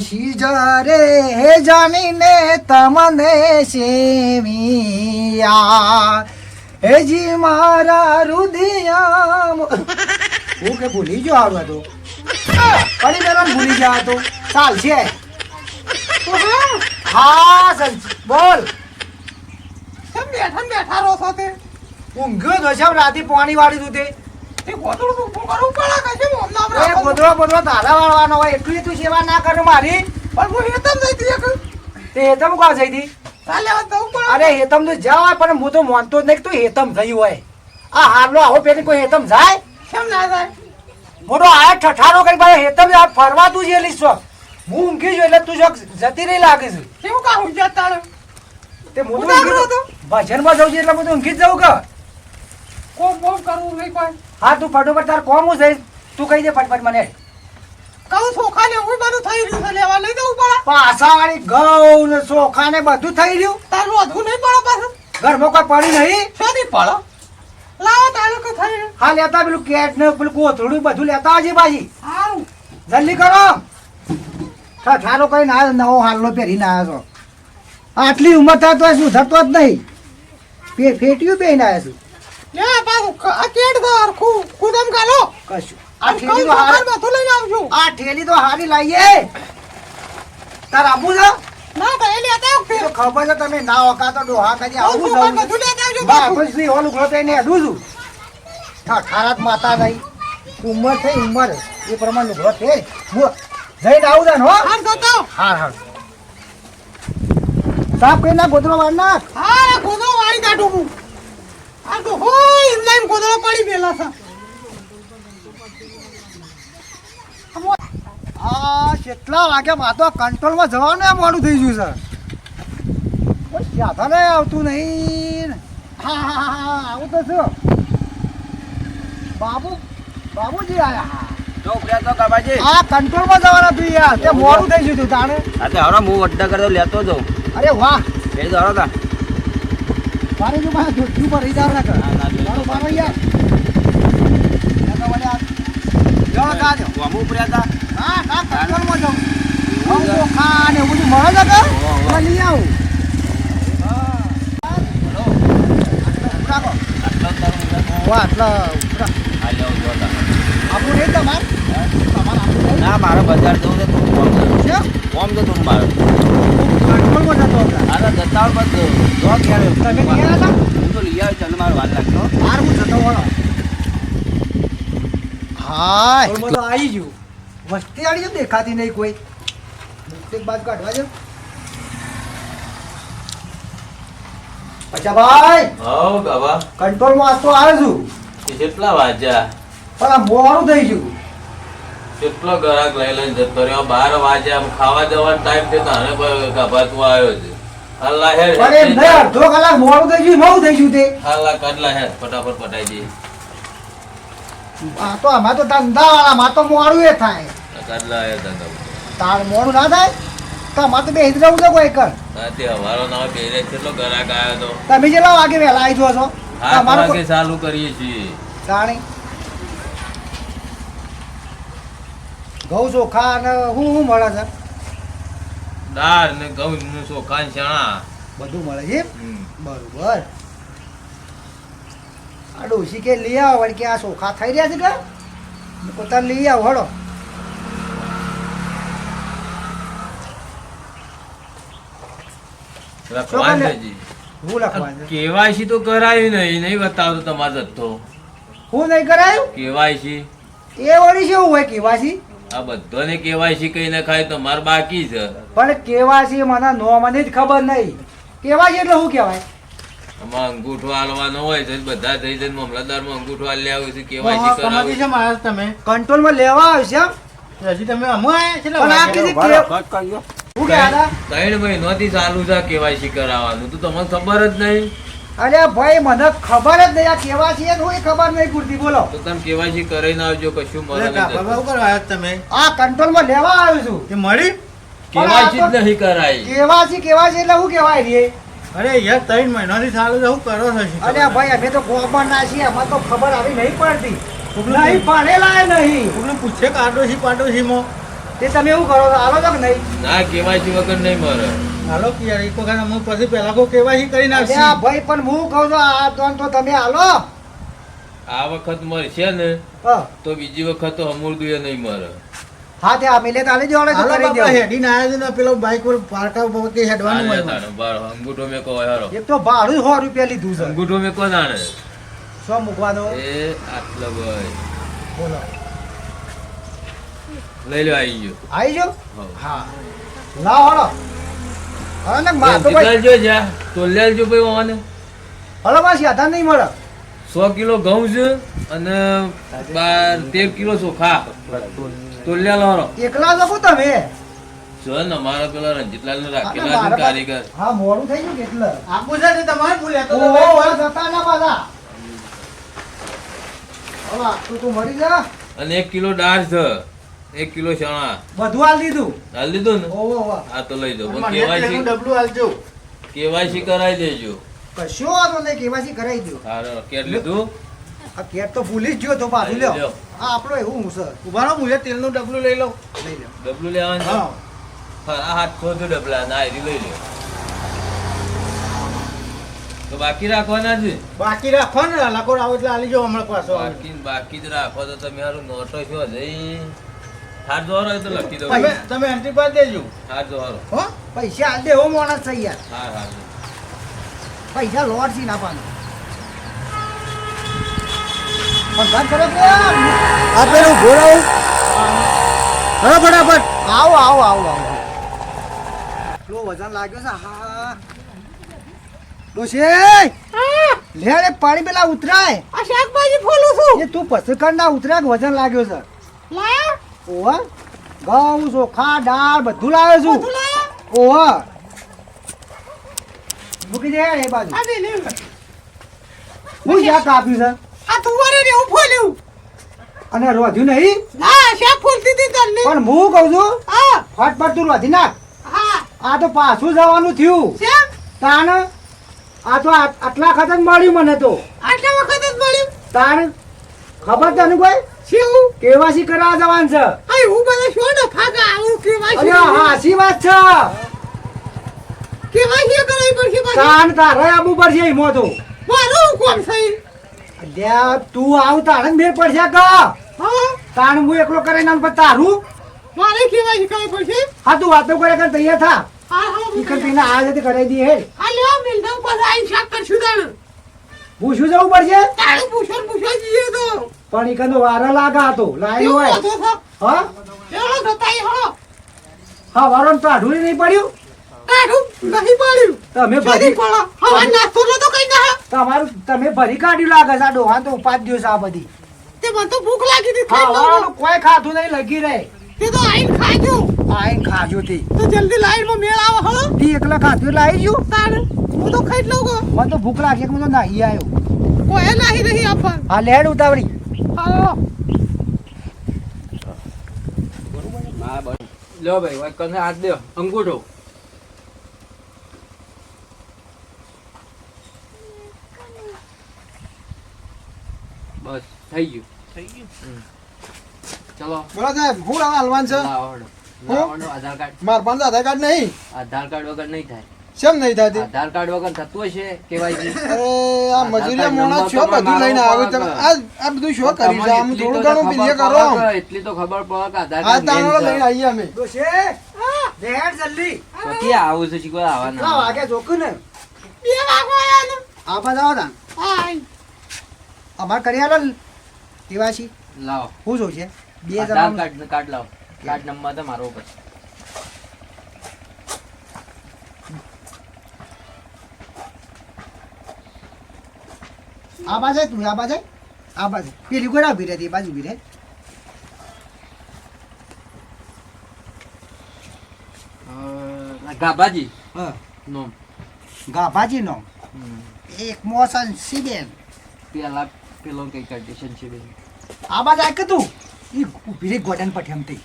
ડોશી જરે હે જાણીને તમને સેવિયા. હેજી મારા રુધિયામ હું કે ભૂલી ગયો આવ્યો તો પડી ગયો ભૂલી ગયા તો. ચાલશે હા સર બોલ. બેઠા બેઠા છો તે? ઊંઘ્યો તો છે રાતે પાણી વાળી તું તે. વાળવાનો હોય એટલી તું સેવા ના કરું મારી. પણ હું હેતમ જઈ હતી તે હેતમ કોણ જઈ હતી? અરે હેતમ તો જાવ પણ હું તો માનતો જ નહીં તું હેતમ ગઈ હોય. આ હારનો આવો પેલી કોઈ હેતમ જાય? કેમ ના જાય? મોટો આ ઠઠારો કરી મારે હેતમ ફરવા તું જે લીસ હું ઊંઘી છું એટલે તું જો જતી રહી લાગે છે? કેવું કા હું જતા તે મોટું? ભજનમાં જવું છે એટલે હું તો ઊંઘી જ જવું કે? કોમ કોમ કરવું નહીં કોઈ? હા તું ફટોફટ તાર કોમ હું જઈશ. તું કહી દે ફટફટ મને. કહું ચોખા ને હું બધું થઈ રહ્યું છે લેવા લઈ જવું પડે પાછા વાળી ઘઉં ને ચોખા ને બધું થઈ રહ્યું? તારું વધુ નહીં પડે પાછું. ઘરમાં કોઈ પડી નહીં? શોધી પડો? લાવો તારે કે થઈ હા લેતા પેલું કેટ ને પેલું કોથળું બધું લેતા આવજે બાજી. સારું જલ્દી કરો. થારો કઈ ના નવો હાલનો પહેરીને આવ્યો છો. આટલી ઉંમર થાય તો સુધરતો જ નહીં. ફેટ્યું પહેરીને આવ્યા છું. લે પાછું ક- આ ગાલો કશું. ઠેલી તો હારી બધું લઈને આવજો. આ ઠેલી તો હારી લાવીએ તાર આબુ છે? ના તો એ લેતા ખબર છે તમે ના હોકા તો ડોહા કરી આવું જવું બધું લેતા આવજો બા અડું છું. ઠાઠારાત માતા નહીં ઉંમર થઈ ઉંમર. એ પ્રમાણે લુગડો થઈ હું જઈને આવું તાન હો. હાર જતો હાર હાર સાફ કરી નાખ ગોદડો વાર નાખ. હા આ ગોદડો વાળી કાઢું હું. આ તો હોય એમના એમ ગોદડો પડી ગયેલો છે. હા કેટલા વાગ્યા માં તો કંટ્રોલમાં જવાનું એમ મોડું થઈ ગયું છે. કોઈ સાધન આવતું નહીં. હા હા હા આવું તો શું બાબુ બાબુજી આયા. જો ઉપડ્યા તો કાબાજી આ કંટ્રોલમાં જવાના તું યાર. તે મોડું થઈ ગયું તું તાણે. અરે હરો હું અડ્ડા કરતો લેતો જાઉં. અરે વાહ. એ તા. મારે જો મારા ધોતી ઉપર રહી જાવ ના કર હા. મારો મારો યાર. તો જો કાઢ્યો. કોમ ઉપડ્યા તા? હા ના કંટ્રોલમાં જાઉં? ઘઉં ચોખા ને બધું મળે જ કે. એટલે લઈ આવું. ઉપરા તા. ના મારે બજાર જવું છે તું કોમ તું મારે. કંટ્રોલમાં જતો હતા. તો પણ તમે લઈ આવ્યા હું તો લઈ આવ્યો ચાલ મારે વાર લાગતો બાર હું જતો વળો હા તો આવી ગયું. વસ્તી આડી જેમ દેખાતી નહીં કોઈ. એક બાજુ કાઢવા જો અચ્છા ભાઈ હવ બાબા. કંટ્રોલમાં આજ તો આવે છું. કેટલા વાજ્યા પણ આ મોડું થઈ ગયું. કેટલો ગ્રાહક લઈ લઈને જતો રહ્યો? બાર વાજ્યા આમ ખાવા જવાનો ટાઈમ થયો તારે ગભા તું આવ્યો છે. અલ્લાહ હેર પણ એમ અડધો કલાક મોડું થઈ ગયું મોડું થઈ ગયું તે. અલ્લાહ કડલા હેર ફટાફટ પટાઈ દે. આ તો આમાં તો ધંધાવાળામાં તો મોડું એ થાય. કડલા હેર દાદા તાર મોડું ના થાય? તો તો બે હિજરા ઉજો કોઈ કર રાતે હવારો ના બેરે કેટલો ગ્રાહક આવ્યો તો. તમે જેટલા વાગે વહેલા આવી જો છો? ચાલુ કરીએ છીએ. ઘઉં ચોખા અને હું શું મળે છે? દાળ ને ઘઉં નું ચોખા ચણા બધું મળે છે બરોબર. આ ડોસી કે લઈ આવો વળી કે આ ચોખા થઈ રહ્યા છે કે? મેં કહું લઈ આવો હળો. હું છે? તો કરાયું નહીં નહીં બતાવતો તમારો જથ્થો. હું નહીં કરાયું? કેવાયસી. એ વળી એવું હોય કેવાસી આ બધાને કેવાયસી કઈ ના ખાય તો માર બાકી છે. પણ કેવાયસી મને નો મને જ ખબર નહીં. કેવાયસી એટલે શું કહેવાય? આમાં અંગૂઠો હાલવાનો હોય તો બધા થઈ જઈને મામલતદારમાં અંગૂઠો હાલી આવે છે કેવાયસી કરાવી છે. મહારાજ તમે? કંટ્રોલમાં લેવા આવશે એમ? હજી તમે અમુ છે પણ આ કીધી કે- ત્રણ મહિનોથી ચાલુ છે કેવાયસી કરાવવાનું. તો તમને ખબર જ નહીં. અરે ભાઈ મને ખબર જ નહીં. આ કેવાસી એ થોડી ખબર નહીં પૂરતી બોલો. તો તમે કેવાયસી કરીને આવજો કશું મળે નહીં કરવા તમે? આ કંટ્રોલમાં લેવા આવ્યો છું. તે મળી? કેવાયસી જ નહીં કરાય. કેવાસી કેવાસી એટલે શું કહેવાય રે અરે યાર ત્રણ મહિનાથી ચાલુ સારું શું કરો છો અરે ભાઈ અમે તો ગોબર ના છીએ અમારે તો ખબર આવી નહીં પડતી. નહીં પાડેલા નહીં પૂછે કાઢો છી પાડો છી મો તે તમે એવું કરો છો આલો તો કે નહીં? ના કેવાયસી વગર નહીં મરે. હાલો કે યાર એક વખત હું પછી પહેલા કો કેવાય કરી નાખશે. આ ભાઈ પણ હું કહું છું આ દોન તો તમે આલો આ વખત મરશે ને તો બીજી વખત તો અમૂર્દુએ નહીં મરે. હા તે આ મિલે તાલે જોડે તો કરી દે હેડી ના આવે ને પેલો બાઈક પર પાર્કા ઉપર કે હેડવાનું હોય. બાર અંગૂઠો મેં કો હારો એક તો ભાડું સો રૂપિયા લીધું છે. અંગૂઠો મેં કો જાણે શું મૂકવાનો? એ આટલો ભાઈ. બોલો. લઈ લો આવી ગયો. આવી જો હા. લાવ હળો હવે ને માં તો ભાઈ ચિતલાલજો જા? તોલ્યાલજો ભાઈ ઓને હળો પાછી આધાર નહીં મળે. સો કિલો ઘઉં છે અને બાર તેર કિલો ચોખા. તોલ્યા લાવો એકલા લખો તમે? જો ને અમારા પેલા રંજીતલાલ ને રાખેલા છે કારીગર. હા મોડું થઈ ગયું કેટલે આપું છે ને તમારે ભૂલ્યા તો ઓહો, જતા ના પાછા. હવે તું તો મરી જા. અને એક કિલો દાળ છે. એક કિલો ચણા. બધું હાલ દીધું? હાલ દીધું ને? ઓહો આ તો લઈ દો. કેવાયસી ડબલું હાલજો કેવાયસી કરાવી દેજો. કશો વાંધો નહીં કેવાયસી કરાવી દો હારો કેટ લીધું? આ કેટ તો ભૂલી જ ગયો તો પાછું લ્યો. આ આપણો એવું હું સર. ઊભા રહો મુજે તેલનું ડબલું લઈ લઉં. લઈ લો ડબલું લેવાનું હા. હા આ હાથ ખોદો ડબલા ના એરી લઈ લો તો બાકી રાખવાના છે? બાકી રાખો ને લાકોડ આવો એટલે આલી જાવ હમણાં પાછો. બાકી બાકી જ રાખો તો તમે હારું નોટો છો જઈ. હાથ જોરો તો લખી દો તમે તમે એન્ટ્રી પાસ દેજો. હાથ જોરો હો? પૈસા હાલ દે માણસ છે યાર. હા હા પૈસા લોટ સી ના પાનું પણ કરો કે આ પેલું ઘોડાવું હવે ફટાફટ. આવો આવો આવો આવો. એટલો વજન લાગ્યો છે હા. ડોશી લે પાણી પેલા ઉતરાય. આ શાકભાજી ફોલું છું. એ તું પસકડ ના ઉતરાય વજન લાગ્યો છે? લાયા? ઓવા ઘઉં ચોખા દાળ બધું લાવ્યો છું. લાયા મૂકી દે એ બાજુ. આ હું શાક કાપ્યું છે? આ તુવારે ને હું ફોલ્યું અને રોધ્યું નહીં? ના શાક ફૂલતી હતી તને. પણ હું કહું છું હા. ફટફટ તું રોધી નાખ. હા. આ તો પાછું જવાનું થયું. તાણ આ તો આટલા જ મળ્યું મને તો. આટલા વખત જ મળ્યું? તાણ ખબર તને કોઈ? શું કેવાસી કરવા જવાનું છે. આ હું બધા શું ને ફાકા આવું કેવાય અરે હાસી વાત છે. કેવાય છે કરાવી પડશે પાછી? તાણ તારે આબુ પડશે એમાં તો મારું કોમ છે અલ્યા તું આવ તારે મેળ પડશે કા. હા? તાણ હું એકલો કરીને આવું, પણ તારું? મારે કેવાય છે કરાવી પડશે? હા તું વાતો કરે કર તૈયાર થા. હા હા ઈકર પીને આ જતી કરાવી દી હે. લેવા મિલ દઉં પછી આઈ શાક કરશું તાણ. હું જવું પડશે? તારું પૂછો પૂછો જઈએ તો. પણ ઈકર વારો લાગા હતો લાયો હોય. હા? એવડો ગતાઈ હળો. હા વારો તો આઢું નહીં પડ્યું. કાઢું નહીં પડ્યું. તમે ભરી પડો હવે નાસ્તો તો કઈ ના તમારું તમે ભરી કાઢ્યું લાગે છે આ ડોહા તો પાંચ દિવસ આ બધી. તે મને તો ભૂખ લાગી હતી ખાઈ લઉં કોઈ ખાધું નહીં લગી રહે. તે તો આઈને ખાજો. આઈને ખાજો તે. તો જલ્દી લાઈનમાં મેળ આવે હળો. તી એકલા ખાધું લાવી ગયું. તાર. હું તો ખાઈ જ લઉં ગો. મને તો ભૂખ લાગી એટલે હું તો નાહી આવ્યો કોઈ નાહી રહી આપણ હા લેડ ઉતાવળી. લો ભાઈ કને હાથ દો અંગૂઠો. બસ થઈ ગયું. થઈ ગયું? ચલો. બોલો સાહેબ હું આવા હલવાન છે? માર પાસે આધાર કાર્ડ નહીં? આધાર કાર્ડ વગર નહીં થાય. કેમ નહીં થતી? આધાર કાર્ડ વગર થતું હશે કેવાયસી? અરે આ મજૂરિયા મોણા છો બધું લઈને આવે તમે. આ આ બધું શું કરી છે આમ થોડું ઘણું બીજે કરો. એટલી તો ખબર પડે કે આધાર આ તાણો લઈને છે. આવીએ અમે. ડોશી લેડ જલ્દી. પછી આવું છે શીખવા આવવાના. ના વાગે જોકું ને? બે વાગો આયા આ જાઓ તાન હાય. અમાર કરી આલો દિવાસી લાવો. હું છે બે આધાર કાર્ડ કાર્ડ લાવો. કાર્ડ નંબર તો મારો પછી આ બાજુ તું આ બાજુ આ બાજુ. પેલી કોઈ ઊભી રહેતી એ બાજુ ઊભી રહે. ગાભાજી હા. નોમ ગાભાજી નોમ એક મોસન સીબેન પેલા પેલો કઈ કન્ડિશન છે બેન આ બાજુ આ તું ઈ ઊભી રહી ગોડન પઠેમતી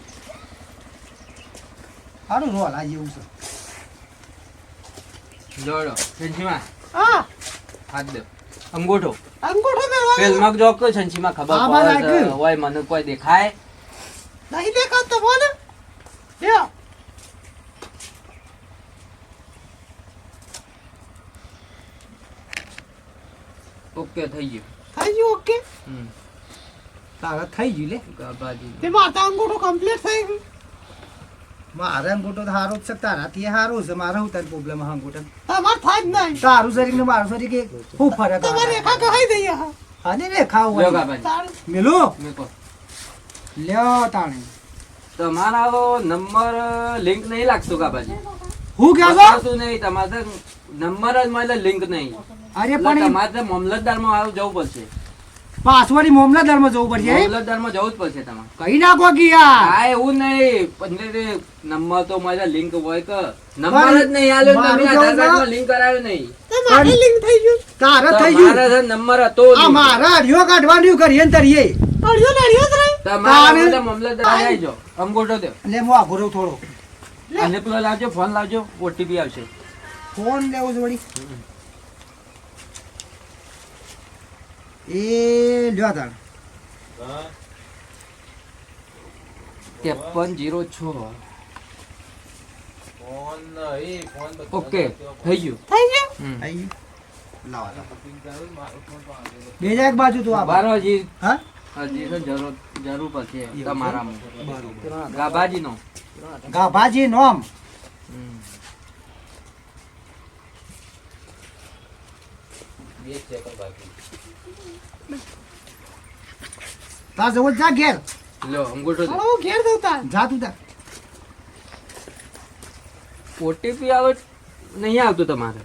સારું રોલ આ જેવું છે. જોડો સંચીમાં હા. હાથ દો. અંગૂઠો. અંગૂઠો મેળવાનો ફિલ્મમાં જો કોઈ સંચીમાં ખબર પડે હોય મને કોઈ દેખાય. નહીં દેખાતો બોલ. લ્યો. ઓકે થઈ ગયું. થઈ ગયું ઓકે? હમ. તારા થઈ ગયું લે. ગબાજી તે માતા અંગૂઠો કમ્પ્લીટ થઈ ગયું. મારે અંગૂઠો સારો જ છે તારાથી સારું છે મારે હું તારી પ્રોબ્લેમ અંગૂઠો? તમારે થાય જ નહીં. તારું શરીર ને મારું શરીર કે શું ફરક તમારે રેખા કહી દઈએ હા હોય. મેલું? લ્યો તાણે. તમારો નંબર લિંક નહીં લાગતો કાબાજી હું કે છો? નહીં તમારે નંબર જ મળે લિંક નહીં. અરે પણ તમારે મામલતદારમાં જવું પડશે. પાસવાડી મામલાદારમાં જવું પડશે? મામલતદારમાં જવું જ પડશે તમારે. કઈ નાખો કે યાર. હા એવું નહીં. પંદર તે નંબર તો મારા લિંક હોય કે. નંબર જ નહીં આલ્યો મારું તમે. આધાર ના. કાર્ડમાં લિંક કરાવ્યો નહીં. તો મારે લિંક થઈ ગયું. તારે થઈ ગયું. છે નંબર હતો આ. મારા અડિયો કાઢવાનું કરીએ ને તરીએ. અડ્યો ને અડ્યો રહી. તમારા તારે- મામલતદાર આવી જાઓ. અંગોટો દે લે હું આઘો રહું થોડો. અને પેલો લાવજો ફોન લાવજો ઓટીપી આવશે. ફોન લેવો છે વળી. એ લ્યો તાણ હા ત્રેપન જીરો છ. ઓકે થઈ ગયું. થઈ ગયું? થઈ ગયું? બે જાય એક બાજુ તું આ બાર હજી હા? હજી તો જરૂર જરૂર પડશે છે? તમારામાં. બરોબર. ગાભાજીનો. ગાભાજી નોમ. બે બાકી. તાર જવો જા ઘેર. લ્યો અંગૂઠો હાલો હું ઘેર દઉં તા જા. તું તાર ઓટીપી આવે નહીં આવતું તમારે.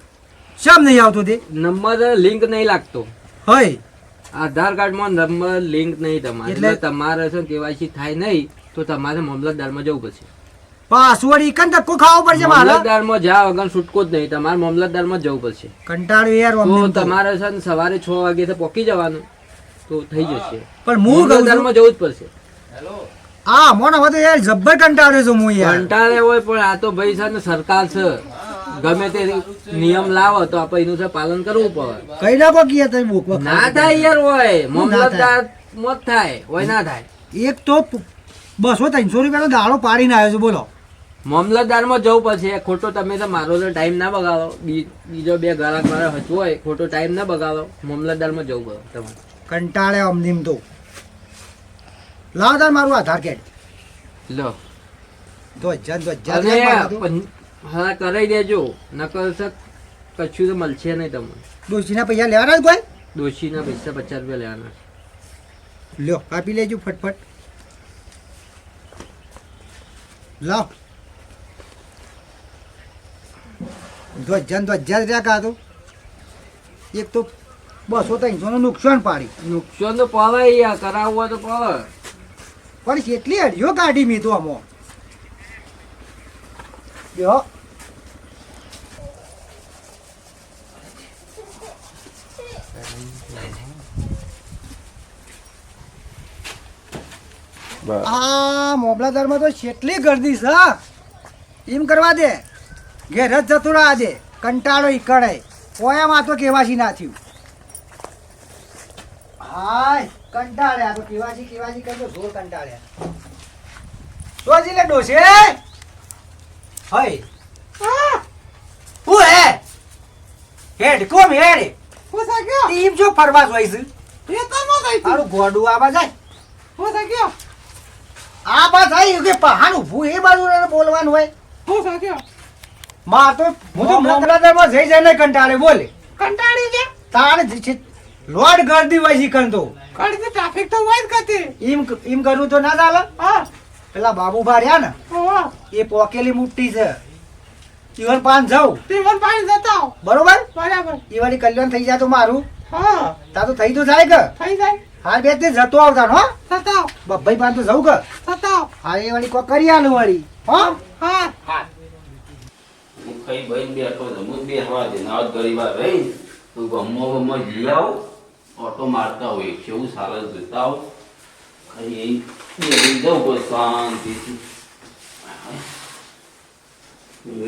શામ નહીં આવતો તે? નંબર લિંક નહીં લાગતો. હોય આધાર કાર્ડમાં નંબર લિંક નહીં તમારે. એટલે- એટલે તમારે શું કેવાયસી થાય નહીં તો તમારે મામલતદારમાં જવું પડશે. પાસવર્ડ ઈકન ધક્કો ખાવો પડશે મારે? મામલતદારમાં જ્યાં વગર છૂટકો જ નહીં તમારે મામલતદારમાં જવું પડશે. કંટાળો યાર તો તો. તમારે છે ને સવારે છ વાગે પોકી જવાનું તો થઈ જશે. પણ હું મામલતદારમાં જવું જ પડશે. હેલો. આ મોનો હવે તો યાર જબ્બર કંટાળ્યો છું હું યાર. કંટાળે હોય પણ આ તો ભાઈ છે ને સરકાર છે. ગમે તે નિયમ લાવો તો આપણે એનું છે પાલન કરવું પડે. કઈ ના કે યાર તમે બુક ના થાય યાર હોય. મામલતદાર મોત થાય હોય ના થાય. એક તો બસો ત્રણસો રૂપિયાનો દાડો પાડીને આવ્યો છે બોલો. મામલતદારમાં જવું પડશે. ખોટો તમે તો મારો તો ટાઈમ ના બગાડો. બીજો બે ગ્રાહક મારે હચવો હોય ખોટો ટાઈમ ના બગાડો. મામલતદારમાં જવું પડે તમારે. કંટાળે અમદીમ તો. લાવ તાર મારું આધાર કાર્ડ લો. હા કરાઈ દેજો. નકર સર કશું તો મળશે નહીં તમને. દોશીના પૈસા લેવાના જ કોઈ? દોશીના પૈસા પચાસ રૂપિયા લેવાના લ્યો આપી લેજો ફટફટ. લાવ. તો ધ્વજા તો હજાર રૂપિયા કાઢો એક તો બસો ત્રણસો નું નુકસાન પાડી. નુકસાન તો પડે યાર કરાવવું તો પડે પણ કેટલી અડીઓ કાઢી મી તો આમાં લ્યો આ મોબલાદારમાં તો કેટલી ગરદી છે એમ કરવા દે. ઘેર જ જતું રહા આજે. કંટાળો કોઈ ઓયામાં તો કેવાસી ના થયું. હાય કંટાળ્યા તો કેવાસી કેવાસી કરજો જોર કંટાળ્યા. સોજી લે ડોસે? હય. હું. હે હેડ કોમ હેડ? હું થઈ ગયો? ટીમ જો ફરવા જોઈશ એ તો નો થઈ તારું ગોડું આવા જાય. હું થઈ ગયો? આ બા થાય કે પહાણ ઊભું એ બાજુ બોલવાનું હોય. હું થઈ ગયો? માં તો હું તો મોકલાદારમાં જઈ જઈને કંટાળે બોલે. કંટાળી કે તાર જ લોડ ગરદી હોય શીખણ તો. કડી ટ્રાફિક તો હોય જ કતી એમ એમ કરવું તો ના ચાલે? હા. પેલા બાબુ રહ્યા ને એ પોકેલી મુઠ્ઠી છે. ઈવન પાન જાઉં. ઈવન પાણી જતા બરોબર? બરાબર. એ વાળી કલ્યાણ થઈ જાય તો મારું. હા. તા તો થઈ તો જાય કે? થઈ જાય. હા બે તે જતો આવતા હો. સતાવ બબ્બાઈ પાન તો જવું કે? સતાવ હા એ વાળી કો કરી આલું વાળી. હો. હા. હું. ખાઈ ભાઈ બેઠો છું હું બે હવા દે ના ગરીબા રહી તો ગમો ગમો જી આવો. ઓટો મારતા હોય કેવું સારા જોતા આવો. ખાઈ એ બેસી જાઉં કોઈ શાંતિથી.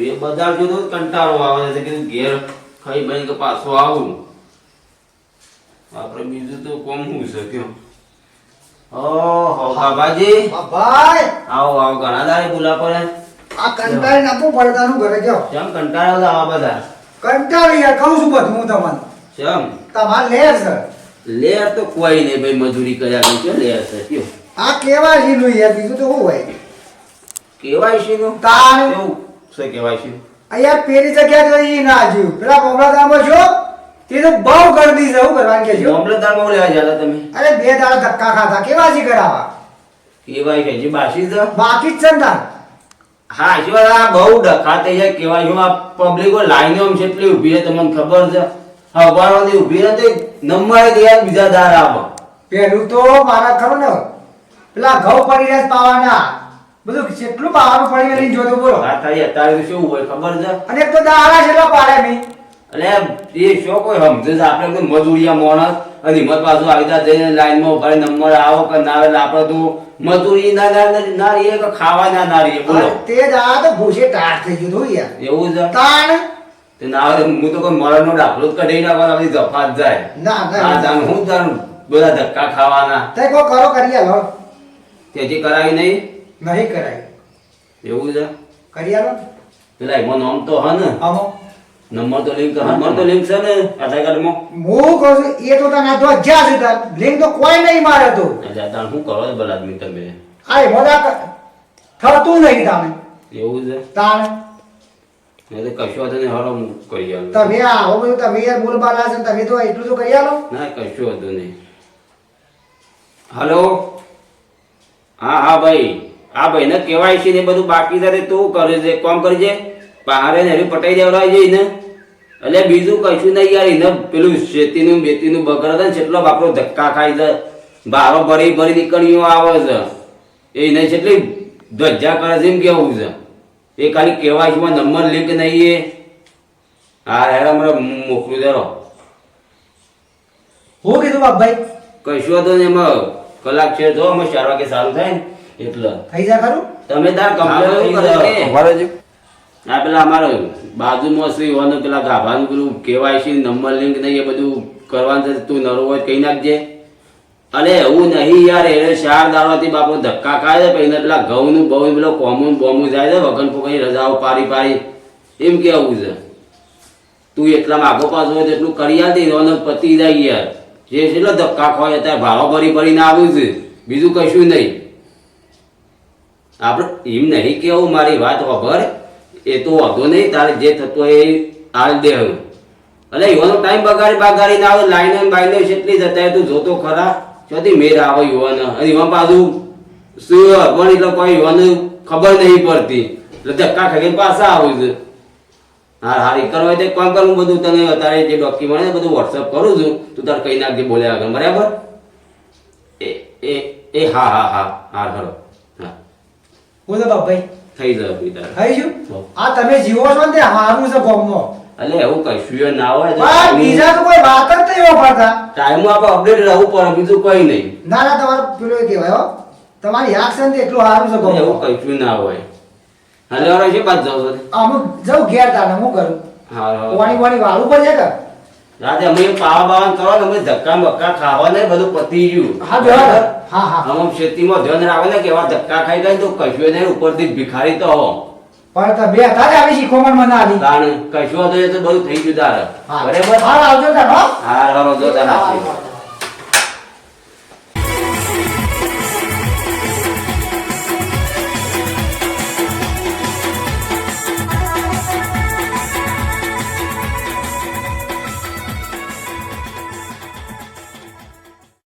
એ બધા જોતો કંટાળો આવે છે કે ઘેર ખાઈ ભાઈ કે પાછો આવું. આપણે બીજું તો કોમ હું શક્યો? કયો ઓહો બાબાજી. ભાઈ આવો આવો ઘણા દાડે બોલા પડે આ કંટાળી નાખવું પડે તારું ઘરે ગયો ચમ કંટાળો આવા બધા? કંટાળી યાર કહું છું બધું હું તમને. ચમ તમાર લે છે. લેર તો કોઈ નહીં ભાઈ મજૂરી કર્યા નહીં લે લેર છે? કયો? આ કેવા નું યાર બીજું તો શું હોય? કેવાયસી નું તાર કેવું? છે કેવાયસી અહીંયા પેલી જગ્યા જોઈ ના જ્યું. પેલા પોમરાદામાં છો? તે તો બહુ ગરદી છે એવું કરવાનું કે છો? મામલતદારમાં લેવા જતા તમે? અરે બે દાડા ધક્કા ખાતા કેવા જી કરાવા કેવાય હજી બાસી છે? બાકી જ છે ને તાર. હા જો આ બહુ ડખા છે કેવા જો આ પબ્લિકો લાઈનો જેટલી ઊભી છે તમને ખબર છે? ઉભારવાની ઊભી રહે તો નંબર ગયા બીજા દાર આવો પેલું તો મારા ખબર ને? પેલા ઘઉં પડી રહ્યા પાવાના. બધું કેટલું પાવાનું પડી લઈને જોતો બોલો. હા થાય અત્યારે શું હોય ખબર છે? અને એક તો દાળા છેલ્લા પાડે મી એટલે એ શું કોઈ સમજે છે? આપણે કોઈ મજૂરિયા માણસ અને હિંમત પાછું આવી તા જઈને લાઈનમાં ઊભા નંબર આવો કે ના આવે આપણે તો મજૂરી ના ના ના- રહીએ કે ખાવા ના ના રહીએ બોલો. તે તે આ તો ભૂસે ટાટ થઈ ગયું યાર. એવું છે? તાણ? તે ના આવે હું તો કોઈ મરણનો દાખલો જ કઢી નાખવાનો બધી જફાત જાય. ના ના. જાણ હું જાણ બધા ધક્કા ખાવાના. તે કો કરો કરી આલો. તેથી કરાવી નહીં? નહીં કરાય. એવું છે? કરી આલો. પેલા એમાં નામ તો હ ને. આમો. નંબર તો લિંક નંબર તો લિંક છે ને આધાર હું કહું છું એ તો તને તો જ્યાં છે તાર લિંક તો કોઈ નહીં મારે તો. કરો છો ભલા આદમી તમે? આ મજા થતું નહીં તમે એવું છે? તાણ. મેં તો કશો હતો ને હરો હું કરી આલું તમે આવો બધું તમે યાર બોલ બાલા છે તમે તો એટલું તો કરી આલો? ના કશું હતું નહીં. હલો? હા હા ભાઈ. આ ભાઈને કહેવાય છે ને બધું બાકી છે તું કરે છે. કોમ કરજે પહાડે ને એની પટાઈ દેવડાવી જઈને એટલે બીજું કશું નહીં યાર એને પેલું શેતીનું બેતીનું બગડે ને કેટલો બાપરો ધક્કા ખાય છે બારો ભરી ભરી નીકળીઓ આવે છે. એને કેટલી ધ્વજા કરે છે એમ કેવું છે? એ ખાલી કહેવાય છે નંબર લિંક નહીં એ. હા હેરા અમારે મોકલું દેરો હું કીધું બાપભાઈ? કશું હતો ને એમાં કલાક છે જો અમે ચાર વાગે સારું થાય ને એટલે. થઈ જાય ખરું? તમે તાર કમ્પ્લેન કરો કે આ પેલા અમારે બાજુમાં શ્રી હોવાનું પેલા ગાભાનું પેલું કેવાયસી નંબર લિંક નહીં એ બધું કરવાનું છે, તું નરો હોય કહી નાખજે. અરે એવું નહીં યાર, એને ચાર દાડાથી બાપો ધક્કા ખાય છે પછી પેલા ઘઉંનું બહુ પેલો કોમું બોમું જાય છે, વગન ફોકની રજાઓ પારી પારી એમ કેવું છે? તું એટલા આગો પાછો હોય એટલું કરી આલતી ને પતી જાય યાર. જે એટલો ધક્કા ખોય, અત્યારે ભાવા ભરી ભરીને આવ્યું છે. બીજું કશું નહીં. આપણે એમ નહીં કેવું, મારી વાત ખબર એ તો વાંધો નહીં, તારે જે થતું હોય એ હાલ દે હવે એટલે યુવાનો ટાઈમ બગાડી બગાડીને આવે લાઈનો બાઈનો એટલી જતા તું જોતો ખરા. ચોથી મેર આવે યુવાન? અને એમાં પાછું શું પણ એટલે કોઈ યુવાન ખબર નહીં પડતી. એટલે ધક્કા ખાઈ પાછા આવું છે. હા હારી કરવા તે કોલ કરું બધું તને અત્યારે જે ડોક્યુમેન્ટ બધું વોટ્સઅપ કરું છું, તું તાર કઈ નાખજે, બોલે આગળ, બરાબર? એ એ એ, હા હા હા હા ખરો હા. બોલો બાપભાઈ. થઈ જશે ભાઈ થઈ ગયું? આ તમે જીવો છો ને તે હારું છે ગોમમાં એટલે એવું કશું ના હોય પણ બીજા તો કોઈ વાત જ નહીં વાપરતા ટાઈમ આપણે અપડેટ રહેવું પડે બીજું કઈ નહીં. ના ના તમારું પેલું કહેવાય હો. તમારી યાદ છે ને એટલું સારું છે એવું ગોમમાં કશું ના હોય. હાલે હવે છે બાદ જાવ છો અમુક જાઉં ઘેર તાને હું કરું? હા હા. પાણી પાણી વાળું પડે કે? રાતે અમે પાવા બાવા કરો ને અમે ધક્કા બક્કા ખાવા ને બધું પતી ગયું. હા હા હા અમુક ખેતીમાં ધ્યાન આવે ને કે એવા ધક્કા ખાઈ જાય તો કશું નહીં ઉપરથી ભિખારી તો હો. પણ તમે બે તારે આવી શીખોમણ મને આલી તાણ કશું તો એ તો બધું થઈ ગયું તારે. બરાબર? હા આવજો તારો હા. હારો જો તારે.